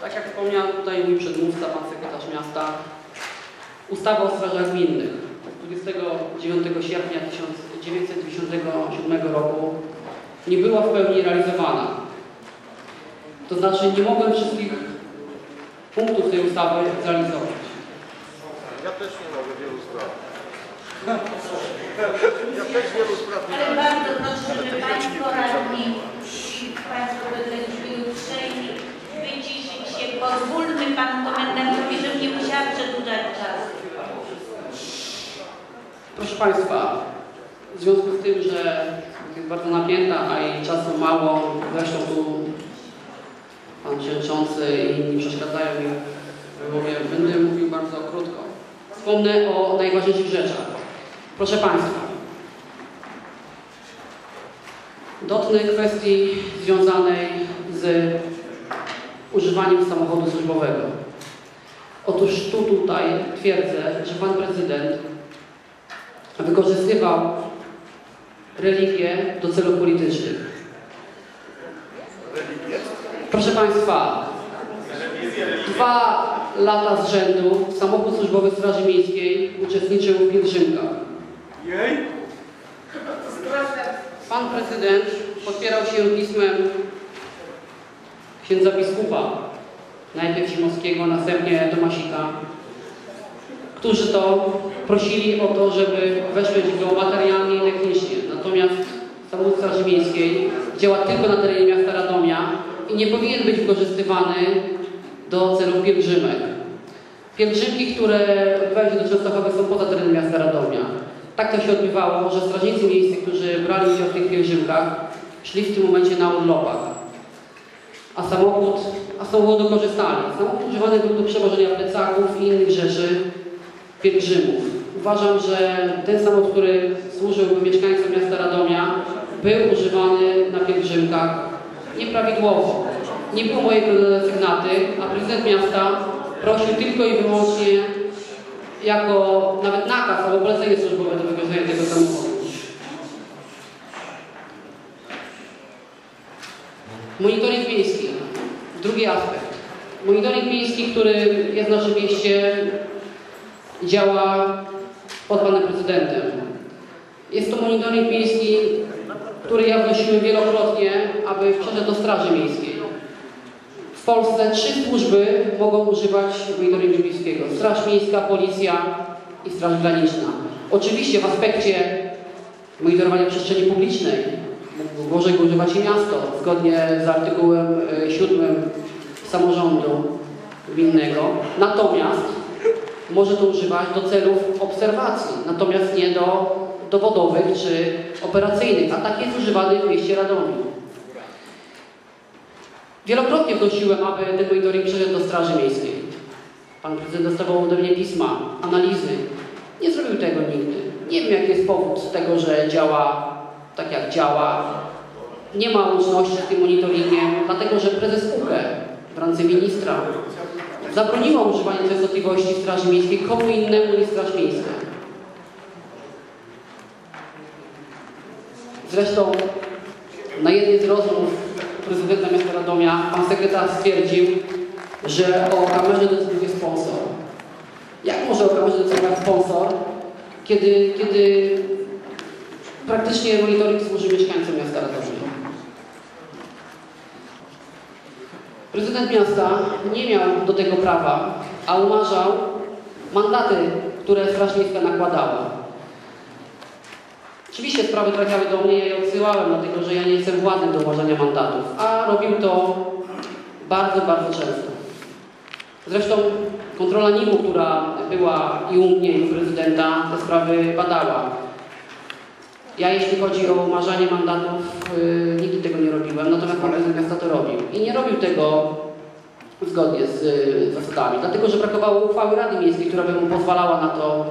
Tak jak wspomniał tutaj mój przedmówca, pan sekretarz miasta, ustawa o strażach gminnych 29 sierpnia 1997 roku nie była w pełni realizowana. To znaczy nie mogłem wszystkich punktów tej ustawy zrealizować. Ja też nie mogę wielu spraw. Ja też wielu spraw nie. Proszę Państwa, w związku z tym, że jest bardzo napięta, a i czasu mało, zresztą tu Pan Przewodniczący i inni przeszkadzają mi w wymowie, będę mówił bardzo krótko. Wspomnę o najważniejszych rzeczach. Proszę Państwa, dotknę kwestii związanej z używaniem samochodu służbowego. Otóż tu tutaj twierdzę, że Pan Prezydent wykorzystywał religię do celów politycznych. Proszę Państwa, dwa lata z rzędu samochód służbowy Straży Miejskiej uczestniczył w pielgrzymkach. Pan prezydent podpierał się pismem księdza biskupa, najpierw Zimowskiego, następnie Tomasika, którzy to prosili o to, żeby wesprzeć go materialnie i technicznie. Natomiast samochód Straży Miejskiej działa tylko na terenie miasta Radomia i nie powinien być wykorzystywany do celów pielgrzymek. Pielgrzymki, które odbywają się do Częstochowy są poza terenem miasta Radomia. Tak to się odbywało, że strażnicy miejscy, którzy brali udział w tych pielgrzymkach, szli w tym momencie na urlopach. A samochód, a samochodu korzystali. Samochód używany był do przewożenia plecaków i innych rzeczy pielgrzymów. Uważam, że ten samochód, który służył mieszkańcom miasta Radomia, był używany na pielgrzymkach nieprawidłowo. Nie było mojej sygnaty, a prezydent miasta prosił tylko i wyłącznie jako nawet nakaz albo polecenie służbowe do wykorzystania tego samochodu. Monitoring miejski. Drugi aspekt. Monitoring miejski, który jest w naszym mieście, działa pod panem prezydentem. Jest to monitoring miejski, który ja wnosiłem wielokrotnie, aby przeszedł do Straży Miejskiej. W Polsce trzy służby mogą używać monitoringu miejskiego. Straż Miejska, Policja i Straż Graniczna. Oczywiście w aspekcie monitorowania przestrzeni publicznej może go używać i miasto, zgodnie z artykułem e, 7 samorządu gminnego. Natomiast może to używać do celów obserwacji, natomiast nie do dowodowych czy operacyjnych, a tak jest używany w mieście Radomiu. Wielokrotnie wnosiłem, aby ten monitoring przeszedł do Straży Miejskiej. Pan prezydent dostawał ode mnie pisma, analizy. Nie zrobił tego nigdy. Nie wiem, jaki jest powód tego, że działa tak, jak działa. Nie ma łączności z tym monitoringiem, dlatego że prezes UKE w randze ministra zabroniła używania częstotliwości w Straży Miejskiej komu innemu niż Straż Miejska. Zresztą na jednej z rozmów prezydenta miasta Radomia pan sekretarz stwierdził, że o kamerze decyduje sponsor. Jak może o kamerze decydować sponsor, kiedy, kiedy praktycznie monitoring służy mieszkańcom miasta Radomia? Prezydent miasta nie miał do tego prawa, a umarzał mandaty, które Straż Miejska nakładała. Oczywiście sprawy trafiały do mnie, ja je odsyłałem, dlatego że ja nie jestem władny do umarzania mandatów, a robił to bardzo, bardzo często. Zresztą kontrola NIM-u, która była i u mnie, i u prezydenta, te sprawy badała. Ja jeśli chodzi o umarzanie mandatów, yy, nigdy tego nie robiłem, natomiast pan prezydent miasta to robił. I nie robił tego zgodnie z yy, zasadami, dlatego że brakowało uchwały Rady Miejskiej, która by mu pozwalała na to,